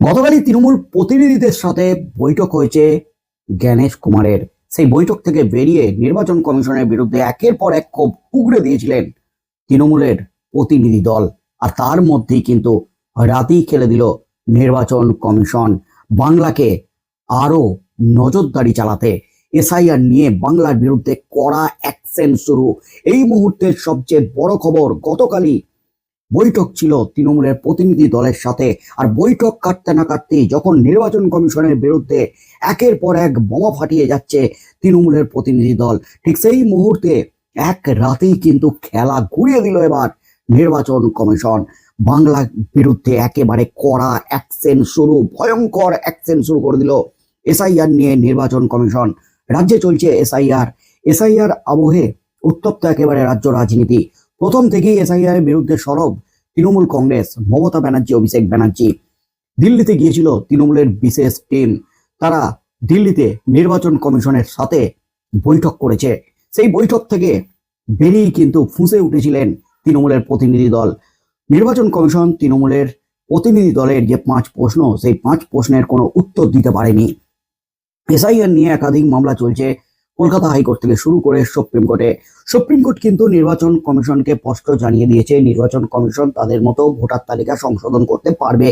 গতকালই তৃণমূল প্রতিনিধিদের সাথে বৈঠক হয়েছে জ্ঞানেশ কুমারের। সেই বৈঠক থেকে বেরিয়ে নির্বাচন কমিশনের বিরুদ্ধে একের পর এক ক্ষোভ উগড়ে দিয়েছিলেন তৃণমূলের প্রতিনিধি দল। আর তার মধ্যেই কিন্তু রাতেই খেলে দিল নির্বাচন কমিশন। বাংলাকে আরও নজরদারি চালাতে এসআইআর নিয়ে বাংলার বিরুদ্ধে কড়া অ্যাকশন শুরু। এই মুহূর্তের সবচেয়ে বড় খবর গতকালই বৈঠক ছিল তৃণমূলের প্রতিনিধি দলের সাথে। আর বৈঠক কাটতে না কাটতেই যখন নির্বাচন কমিশনের বিরুদ্ধে একের পর এক বোমা ফাটিয়ে যাচ্ছে তৃণমূলের প্রতিনিধি দল, ঠিক সেই মুহূর্তে এক রাতেই কিন্তু খেলা ঘুরিয়ে দিল এবার নির্বাচন কমিশন। বাংলার বিরুদ্ধে একেবারে কড়া অ্যাকশন শুরু, ভয়ঙ্কর অ্যাকশন শুরু করে দিল এসআইআর নিয়ে নির্বাচন কমিশন। রাজ্যে চলছে এসআইআর। এসআইআর আবহে উত্তপ্ত একেবারে রাজ্য রাজনীতি। প্রথম থেকেই এসআইআর এর বিরুদ্ধে সরব। তৃণমূল কংগ্রেস, মমতা ব্যানার্জি, অভিষেক ব্যানার্জি দিল্লিতে গিয়েছিল তৃণমূলের বিশেষ টিম তারা দিল্লিতে নির্বাচন কমিশনের সাথে বৈঠক করেছে। সেই বৈঠক থেকে বেরিয়েই কিন্তু ফুঁসে উঠেছিলেন তৃণমূলের প্রতিনিধি দল। নির্বাচন কমিশন তৃণমূলের প্রতিনিধি দলের যে পাঁচ প্রশ্ন, সেই পাঁচ প্রশ্নের কোনো উত্তর দিতে পারেনি। এসআইআর নিয়ে একাধিক মামলা চলছে। কলকাতা হাইকোর্ট থেকে শুরু করে সুপ্রিম কোর্টে। সুপ্রিম কোর্ট কিন্তু নির্বাচন কমিশনকে স্পষ্ট জানিয়ে দিয়েছে, নির্বাচন কমিশন তাদের মতো ভোটার তালিকা সংশোধন করতে পারবে।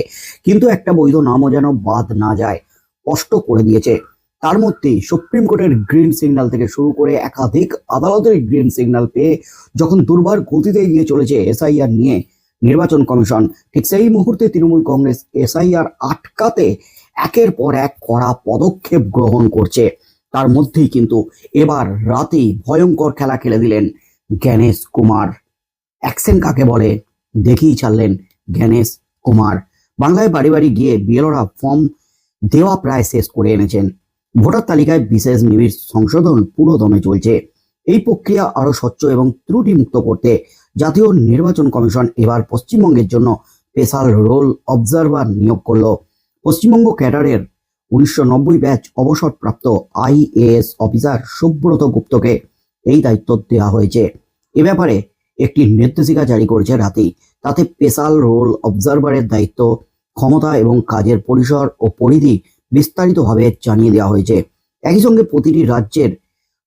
কিন্তু একটা বৈধ নামও যেন বাদ না যায়, স্পষ্ট করে দিয়েছে। তার মধ্যেই সুপ্রিম কোর্টের গ্রিন সিগন্যাল থেকে শুরু করে একাধিক আদালতের গ্রিন সিগন্যাল পেয়ে যখন দুর্বার গতিতে এগিয়ে চলেছে এসআইআর নিয়ে নির্বাচন কমিশন, ঠিক সেই মুহূর্তে তৃণমূল কংগ্রেস এসআইআর আটকাতে একের পর এক কড়া পদক্ষেপ গ্রহণ করছে। তার মধ্যেই কিন্তু এবার রাতেই ভয়ঙ্কর খেলা খেলে দিলেন জ্ঞানেশ কুমার। অ্যাকশন কাকে বলে? দেখেই ছাড়লেন জ্ঞানেশ কুমার। বাংলায় বাড়ি বাড়ি গিয়ে বিএলওরা ফর্ম দেওয়া প্রায় শেষ করে এনেছেন। ভোটার তালিকায় বিশেষ নিবিড় সংশোধন পুরো দমে চলছে। এই প্রক্রিয়া আরও স্বচ্ছ এবং ত্রুটিমুক্ত করতে জাতীয় নির্বাচন কমিশন এবার পশ্চিমবঙ্গের জন্য স্পেশাল রোল অবজারভার নিয়োগ করল। পশ্চিমবঙ্গ ক্যাডারের উনিশশো নব্বই ব্যাচ অবসরপ্রাপ্ত আইএএস অফিসার সুব্রত গুপ্তকে এই দায়িত্ব দেওয়া হয়েছে। এ ব্যাপারে একটি নির্দেশিকা জারি করেছে রাতেই তাতে স্পেশাল রোল অবজারভারের দায়িত্ব, ক্ষমতা এবং কাজের পরিসর ও পরিধি বিস্তারিতভাবে জানিয়ে দেওয়া হয়েছে। একই সঙ্গে প্রতিটি রাজ্যের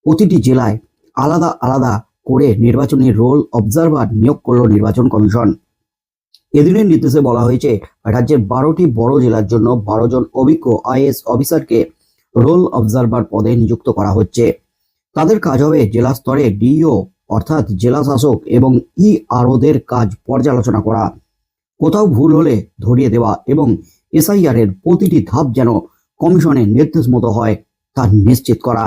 প্রতিটি জেলায় আলাদা আলাদা করে নির্বাচনী রোল অবজারভার নিয়োগ করল নির্বাচন কমিশন। এদিনের নির্দেশে বলা হয়েছে, রাজ্যের বারোটি বড় জেলার জন্য বারো জন অভিজ্ঞ আইএস অফিসারকে রোল অবজারভার পদে নিযুক্ত করা হচ্ছে। তাদের কাজ হবে জেলা স্তরে ডিও অর্থাৎ জেলা শাসক এবং ইআরওদের কাজ পর্যালোচনা করা। কোথাও ভুল হলে ধরিয়ে দেওয়া এবং এসআইআর এর প্রতিটি ধাপ যেন কমিশনের নির্দেশ মতো হয়, তা নিশ্চিত করা।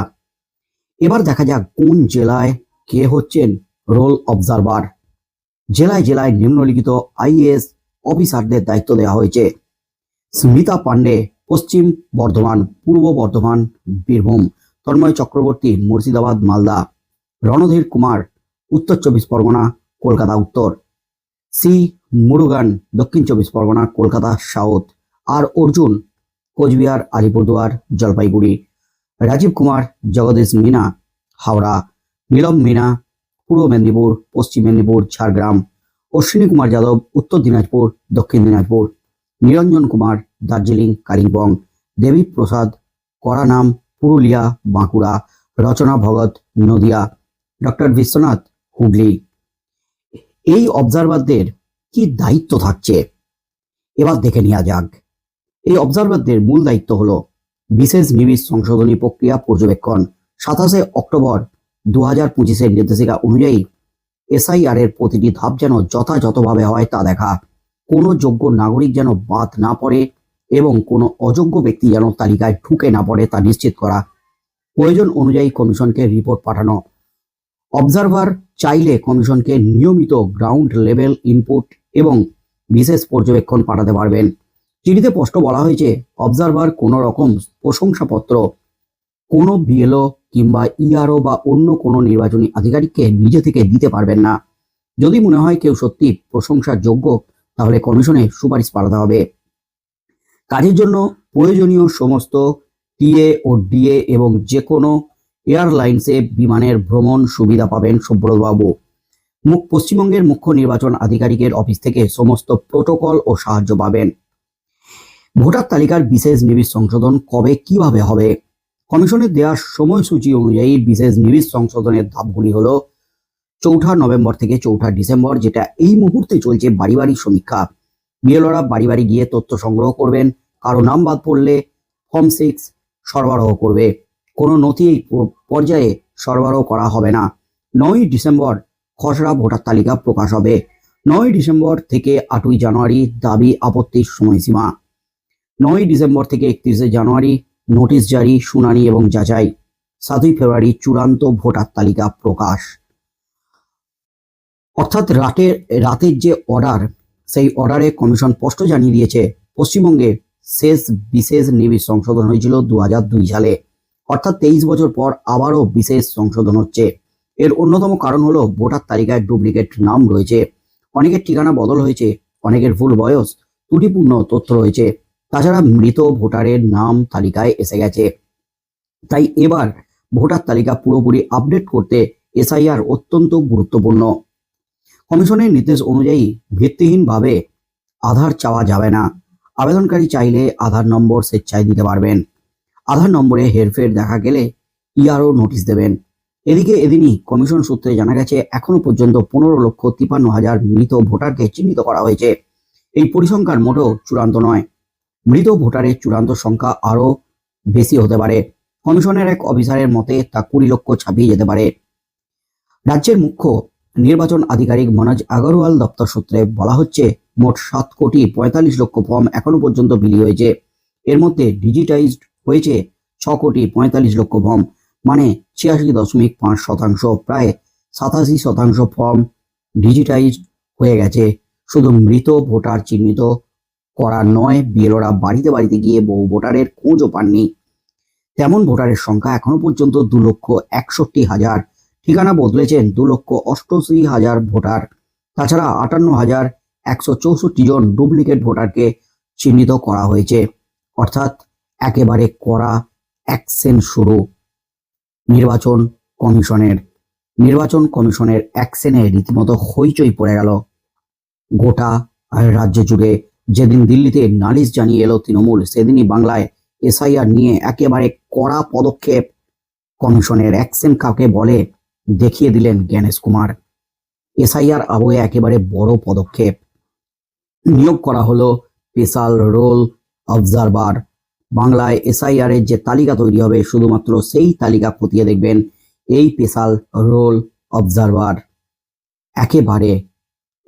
এবার দেখা যাক কোন জেলায় কে হচ্ছেন রোল অবজারভার। জেলায় জেলায় নিম্নলিখিত আইএএস অফিসারদের দায়িত্ব দেওয়া হয়েছে। স্মিতা পান্ডে পশ্চিম বর্ধমান, পূর্ব বর্ধমান, বীরভূম, তন্ময় চক্রবর্তী, মুর্শিদাবাদ, মালদা, রণধীর কুমার, উত্তর চব্বিশ পরগনা, কলকাতা, উত্তর। সি. মুরুগান, দক্ষিণ চব্বিশ পরগনা, কলকাতা, সাউথ। আর অর্জুন, কোচবিহার, আলিপুরদুয়ার, জলপাইগুড়ি। রাজীব কুমার, জগদীশ মিনা, হাওড়া। নীলম মিনা পূর্ব মেদিনীপুর, পশ্চিম মেদিনীপুর, ঝাড়গ্রাম, অশ্বিনী কুমার যাদব, উত্তর দিনাজপুর, দক্ষিণ দিনাজপুর, নিরঞ্জন কুমার, দার্জিলিং, কালিম্পং, দেবী প্রসাদ করানাম পুরুলিয়া, বাঁকুড়া, রচনা ভগত নদিয়া, ডক্টর বিশ্বনাথ হুগলি। এই অবজারভারদের কি দায়িত্ব থাকছে? এবার দেখে নেওয়া যাক। এই অবজারভারদের মূল দায়িত্ব হলো বিশেষ নিবিড় সংশোধনী প্রক্রিয়া পর্যবেক্ষণ, সাতাশে অক্টোবর দু হাজার পঁচিশের নির্দেশিকা অনুযায়ী এসআইআর এর প্রতিটি ধাপ যেন যথাযথভাবে হয় তা দেখা। কোনো যোগ্য নাগরিক যেন বাদ না পড়ে এবং কোনো অযোগ্য ব্যক্তি যেন তালিকায় ঢুকে না পড়ে তা নিশ্চিত করা। প্রয়োজন অনুযায়ী কমিশনকে রিপোর্ট পাঠানো। অবজারভার চাইলে কমিশনকে নিয়মিত গ্রাউন্ড লেভেল ইনপুট এবং বিশেষ পর্যবেক্ষণ পাঠাতে পারবেন। চিঠিতে স্পষ্ট বলা হয়েছে, অবজারভার কোনো রকম প্রশংসাপত্র, কোনো বিএলও কিংবা ইআরও বা অন্য কোনো নির্বাচনী আধিকারিককে নিজে থেকে দিতে পারবেন না। যদি মনে হয় কেউ সত্যি প্রশংসার যোগ্য তাহলে কমিশনে সুপারিশ পাঠাতে হবে। কাজের জন্য প্রয়োজনীয় সমস্ত টিএ ও ডিএ এবং যে কোনো এয়ারলাইন্সে বিমানের ভ্রমণ সুবিধা পাবেন সুব্রতবাবু। মুখ পশ্চিমবঙ্গের মুখ্য নির্বাচন আধিকারিকের অফিস থেকে সমস্ত প্রোটোকল ও সাহায্য পাবেন। ভোটার তালিকার বিশেষ নিবিড় সংশোধন কবে কীভাবে হবে? কমিশনের দেওয়া সময়সূচি অনুযায়ী বিশেষ নিবিড় সংশোধনের ধাপগুলি হল চৌঠা নভেম্বর থেকে চৌঠা ডিসেম্বর, যেটা এই মুহূর্তে চলছে বাড়ি বাড়ি সমীক্ষা। বিএলওরা বাড়ি বাড়ি গিয়ে তথ্য সংগ্রহ করবেন, কারও নাম বাদ পড়লে ফর্ম সিক্স সরবরাহ করবে। কোনো নথি এই পর্যায়ে সরবরাহ করা হবে না। নয় ডিসেম্বর খসড়া ভোটার তালিকা প্রকাশ হবে। নয় ডিসেম্বর থেকে আটই জানুয়ারি দাবি আপত্তির সময়সীমা। নয় ডিসেম্বর থেকে একত্রিশে জানুয়ারি নোটিশ জারি, শুনানি এবং যাচাই। সাতই ফেব্রুয়ারি চূড়ান্ত ভোটার তালিকা প্রকাশ। অর্থাৎ রাতের রাতের যে অর্ডার, সেই অর্ডারে কমিশন স্পষ্ট জানিয়ে দিয়েছে, পশ্চিমবঙ্গে শেষ বিশেষ নিবিড় সংশোধন হয়েছিল দু সালে। অর্থাৎ তেইশ বছর পর আবারও বিশেষ সংশোধন হচ্ছে। এর অন্যতম কারণ হলো ভোটার তালিকায় ডুপ্লিকেট নাম রয়েছে। অনেকের ঠিকানা বদল হয়েছে, অনেকের ভুল বয়স, ত্রুটিপূর্ণ তথ্য রয়েছে। তাছাড়া মৃত ভোটারের নাম তালিকায় এসে গেছে। তাই এবার ভোটার তালিকা পুরোপুরি আপডেট করতে এসআইআর অত্যন্ত গুরুত্বপূর্ণ। কমিশনের নির্দেশ অনুযায়ী ভিত্তিহীনভাবে আধার চাওয়া যাবে না। আবেদনকারী চাইলে আধার নম্বর স্বেচ্ছায় দিতে পারবেন। আধার নম্বরে হেরফের দেখা গেলে ইআরও নোটিশ দেবেন। এদিকে এদিনই কমিশন সূত্রে জানা গেছে, এখনও পর্যন্ত পনেরো লক্ষ তিপান্ন হাজার মৃত ভোটারকে চিহ্নিত করা হয়েছে। এই পরিসংখ্যান মোটেও চূড়ান্ত নয়। মৃত ভোটারের চূড়ান্ত সংখ্যা আরও বেশি হতে পারে। কমিশনের এক অফিসারের মতে, তা কুড়ি লক্ষ ছাপিয়ে যেতে পারে। রাজ্যের মুখ্য নির্বাচন আধিকারিক মনোজ আগরওয়াল দপ্তর সূত্রে বলা হচ্ছে, মোট সাত কোটি পঁয়তাল্লিশ লক্ষ ফর্ম এখনও পর্যন্ত বিলি হয়েছে। এর মধ্যে ডিজিটাইজড হয়েছে ছ কোটি পঁয়তাল্লিশ লক্ষ ফর্ম মানে ছিয়াশি দশমিক পাঁচ শতাংশ। প্রায় সাতাশি শতাংশ ফর্ম ডিজিটাইজড হয়ে গেছে। শুধু মৃত ভোটার চিহ্নিত করা নয়, বিএলওরা বাড়িতে বাড়িতে গিয়ে বহু ভোটারের খোঁজও পাননি। তেমন ভোটারের সংখ্যা এখনও পর্যন্ত দু লক্ষ একষট্টি হাজার। ঠিকানা বদলেছেন দু লক্ষ অষ্টআশি হাজার ভোটার। তাছাড়া আটান্ন হাজার একশো চৌষট্টি জন ডুপ্লিকেট ভোটারকে চিহ্নিত করা হয়েছে। অর্থাৎ একেবারে কড়া অ্যাকশন শুরু। নির্বাচন কমিশনের নির্বাচন কমিশনের অ্যাকশনে রীতিমতো হইচই পড়ে গেল। গোটা রাজ্য জুড়ে যেদিন দিল্লিতে নালিশ জানিয়ে এলো তৃণমূল, সেদিনই বাংলায় এসআইআর নিয়ে একেবারে কড়া পদক্ষেপ। কমিশনের অ্যাকশন কাকে বলে দেখিয়ে দিলেন জ্ঞানেশ কুমার। এসআইআর আবহে একেবারে বড় পদক্ষেপ। নিয়োগ করা হলো স্পেশাল রোল অবজারভার। বাংলায় এসআইআর এর যে তালিকা তৈরি হবে, শুধুমাত্র সেই তালিকা খতিয়ে দেখবেন এই স্পেশাল রোল অবজারভার। একেবারে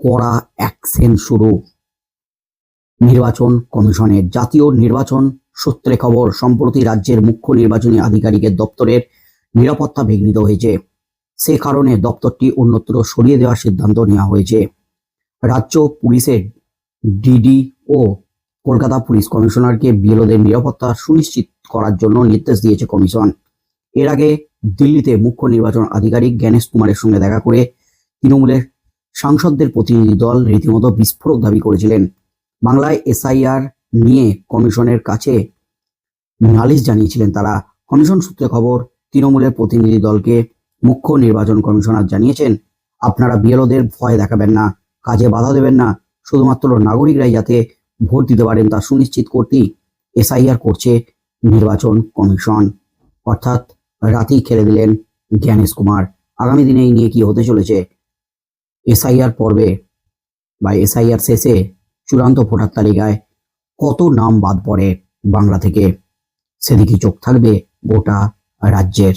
কড়া অ্যাকশন শুরু। নির্বাচন কমিশনের জাতীয় নির্বাচন সূত্রে খবর, সম্প্রতি রাজ্যের মুখ্য নির্বাচনী আধিকারিকের দপ্তরের নিরাপত্তা বিঘ্নিত হয়েছে। সে কারণে দপ্তরটি অন্যত্র সরিয়ে দেওয়ার সিদ্ধান্ত নেওয়া হয়েছে। রাজ্য পুলিশের ডিডি ও কলকাতা পুলিশ কমিশনারকে বিএলওদের নিরাপত্তা সুনিশ্চিত করার জন্য নির্দেশ দিয়েছে কমিশন। এর আগে দিল্লিতে মুখ্য নির্বাচন আধিকারিক জ্ঞানেশ কুমারের সঙ্গে দেখা করে তৃণমূলের সাংসদদের প্রতিনিধি দল রীতিমতো বিস্ফোরক দাবি করেছিলেন। বাংলায় এসআইআর নিয়ে কমিশনের কাছে নালিশ জানিয়েছিলেন তারা। কমিশন সূত্রে খবর, তৃণমূলের প্রতিনিধি দলকে মুখ্য নির্বাচন কমিশনার জানিয়েছেন, আপনারা বিএলওদের ভয় দেখাবেন না, কাজে বাধা দেবেন না। শুধুমাত্র নাগরিকরাই যাতে ভোট দিতে পারেন তা সুনিশ্চিত করতেই এসআইআর করছে নির্বাচন কমিশন। অর্থাৎ রাতেই খেলে দিলেন জ্ঞানেশ কুমার। আগামী দিনে এই নিয়ে কি হতে চলেছে? এসআইআর পর্বে বা এসআইআর শেষে চূড়ান্ত ভোটার তালিকায় কত নাম বাদ পড়ে বাংলা থেকে? সেদিকে চোখ থাকবে গোটা রাজ্যের।